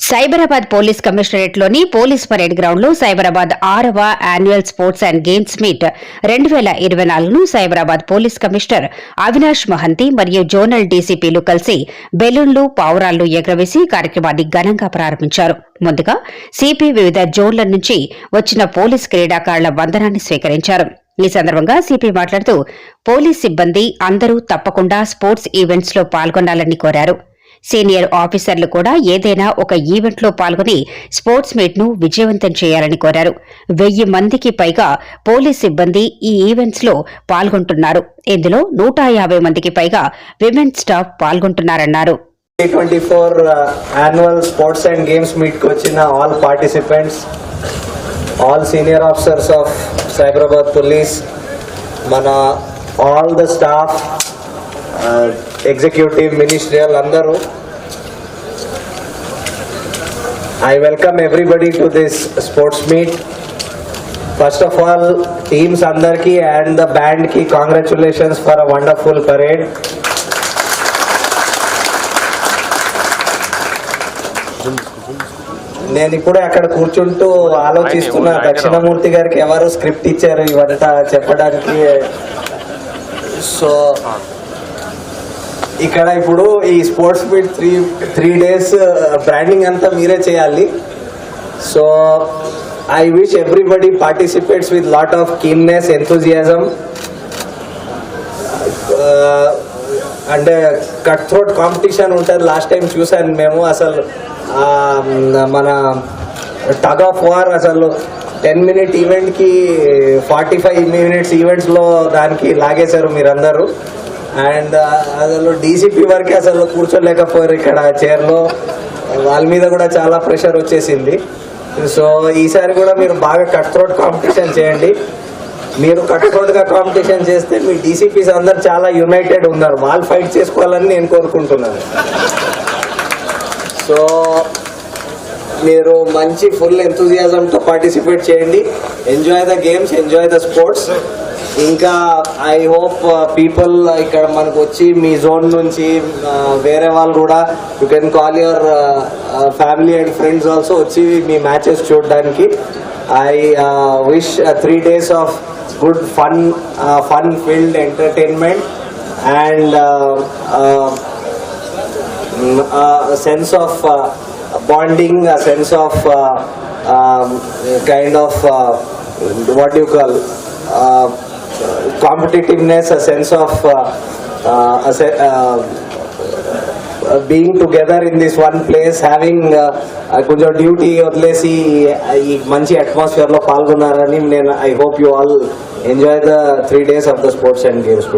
Cyberabad police కమిషనరేట్లోని police parade గ్రౌండ్లో సైబరాబాద్ ఆరవ annual sports and games meet రెండు వేల ఇరవై నాలుగును సైబరాబాద్ పోలీస్ కమిషనర్ అవినాష్ మహంతి మరియు జోనల్ డీసీపీలు కలిసి బెలూన్లు పావురాళ్ళు ఎగురవేసి కార్యక్రమాన్ని ఘనంగా ప్రారంభించారు. ముందుగా సిపి వివిధ జోన్ల నుంచి వచ్చిన పోలీస్ క్రీడాకారుల వందనాన్ని స్వీకరించారు. ఈ సందర్భంగా సిపి మాట్లాడుతూ పోలీస్ సిబ్బంది అందరూ తప్పకుండా స్పోర్ట్స్ ఈవెంట్స్లో పాల్గొనాలని కోరారు. సీనియర్ ఆఫీసర్లు కూడా ఏదైనా ఒక ఈవెంట్లో పాల్గొని స్పోర్ట్స్ మీట్ను విజయవంతం చేయాలని కోరారు. వెయ్యి మందికి పైగా పోలీస్ సిబ్బంది ఈ ఈవెంట్స్లో పాల్గొంటున్నారు. ఇందులో నూట యాభై మందికి పైగా women staff పాల్గొంటున్నారన్నారు. Twenty four annual sports and games మీట్కి వచ్చిన all participants all senior officers of Cyberabad police మన all the staff executive ministerial అందరూ. I welcome everybody to this sports meet first of all teams అందరికీ and the బ్యాండ్కి congratulations for a wonderful parade నేను ఇప్పుడే అక్కడ కూర్చుంటూ ఆలోచిస్తున్నా. దక్షిణమూర్తి గారికి ఎవరు స్క్రిప్ట్ ఇచ్చారు ఇవంతా చెప్పడానికి? సో ఇక్కడ ఇప్పుడు ఈ sports meet three three days branding అంతా మీరే చేయాలి. So I wish everybody participates with lot of keenness enthusiasm అంటే కట్ థ్రోట్ కాంపిటీషన్ ఉంటుంది. లాస్ట్ టైం చూసాను మేము అసలు um, మన టగ్ ఆఫ్ వార్ అసలు టెన్ మినిట్ ఈవెంట్కి ఫార్టీ ఫైవ్ మినిట్స్ ఈవెంట్స్లో దానికి లాగేశారు మీరందరూ. అండ్ అసలు డీసీపీ వరకే అసలు కూర్చోలేకపోయారు ఇక్కడ చైర్లో. వాళ్ళ మీద కూడా చాలా ప్రెషర్ వచ్చేసింది. సో ఈసారి కూడా మీరు బాగా కట్ త్రోట్ కాంపిటీషన్ చేయండి. మీరు కట్టుకోటుగా కాంపిటీషన్ చేస్తే మీ డీసీపీస్ అందరు చాలా యునైటెడ్ ఉన్నారు. వాళ్ళు ఫైట్ చేసుకోవాలని నేను కోరుకుంటున్నాను. సో మీరు మంచి ఫుల్ ఎంతూజియాజంతో పార్టిసిపేట్ చేయండి. Enjoy the games enjoy the sports ఇంకా ఐ హోప్ పీపుల్ ఇక్కడ మనకు వచ్చి మీ జోన్ నుంచి వేరే వాళ్ళు కూడా you can call your family and friends also వచ్చి మీ మ్యాచెస్ చూడడానికి. I wish three days of good fun fun field entertainment and sense of bonding sense of kind of what you call uh, competitiveness, a sense of uh, uh, a se- uh, uh, being together in this one place, having uh, uh, కొంచెం duty వదిలేసి ఈ మంచి అట్మాస్ఫియర్లో పాల్గొన్నారని నేను I hope you all enjoy the three days of the sports and games